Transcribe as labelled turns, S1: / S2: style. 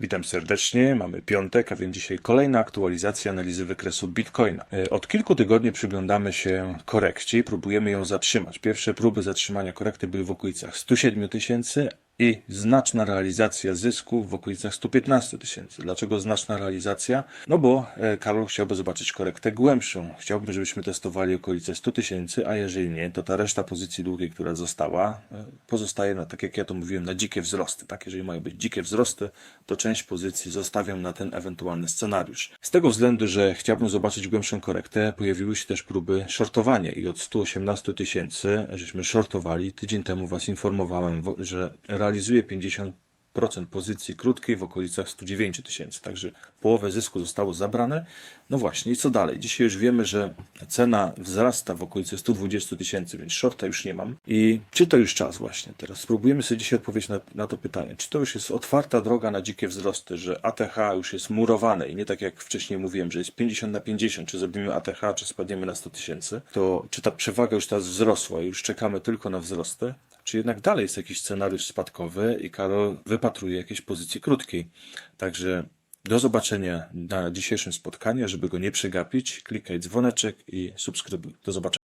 S1: Witam serdecznie. Mamy piątek, a więc dzisiaj kolejna aktualizacja analizy wykresu Bitcoina. E, Od kilku tygodni przyglądamy się korekcie i próbujemy ją zatrzymać. Pierwsze próby zatrzymania korekty były w okolicach 107 tysięcy i znaczna realizacja zysku w okolicach 115 tysięcy. Dlaczego znaczna realizacja? No bo e, Karol chciałby zobaczyć korektę głębszą. Chciałbym, żebyśmy testowali okolice 100 tysięcy, a jeżeli nie, to ta reszta pozycji długiej, która została, e, pozostaje na, tak jak ja to mówiłem, na dzikie wzrosty. Tak, jeżeli mają być dzikie wzrosty, to część pozycji zostawiam na ten ewentualny scenariusz. Z tego względu, że chciałbym zobaczyć głębszą korektę, pojawiły się też próby shortowania i od 118 tysięcy, żeśmy shortowali, tydzień temu Was informowałem, że realizuję 50% pozycji krótkiej w okolicach 109 tysięcy, także połowę zysku zostało zabrane. No właśnie, i co dalej? Dzisiaj już wiemy, że cena wzrasta w okolicy 120 tysięcy, więc shorta już nie mam. I czy to już czas właśnie teraz? Spróbujemy sobie dzisiaj odpowiedzieć na, na to pytanie. Czy to już jest otwarta droga na dzikie wzrosty, że ATH już jest murowane i nie tak jak wcześniej mówiłem, że jest 50 na 50, czy zrobimy ATH, czy spadniemy na 100 tysięcy, to czy ta przewaga już teraz wzrosła i już czekamy tylko na wzrosty? Czy jednak dalej jest jakiś scenariusz spadkowy i Karol wypatruje jakiejś pozycji krótkiej? Także do zobaczenia na dzisiejszym spotkaniu. Żeby go nie przegapić, klikaj dzwoneczek i subskrybuj. Do zobaczenia.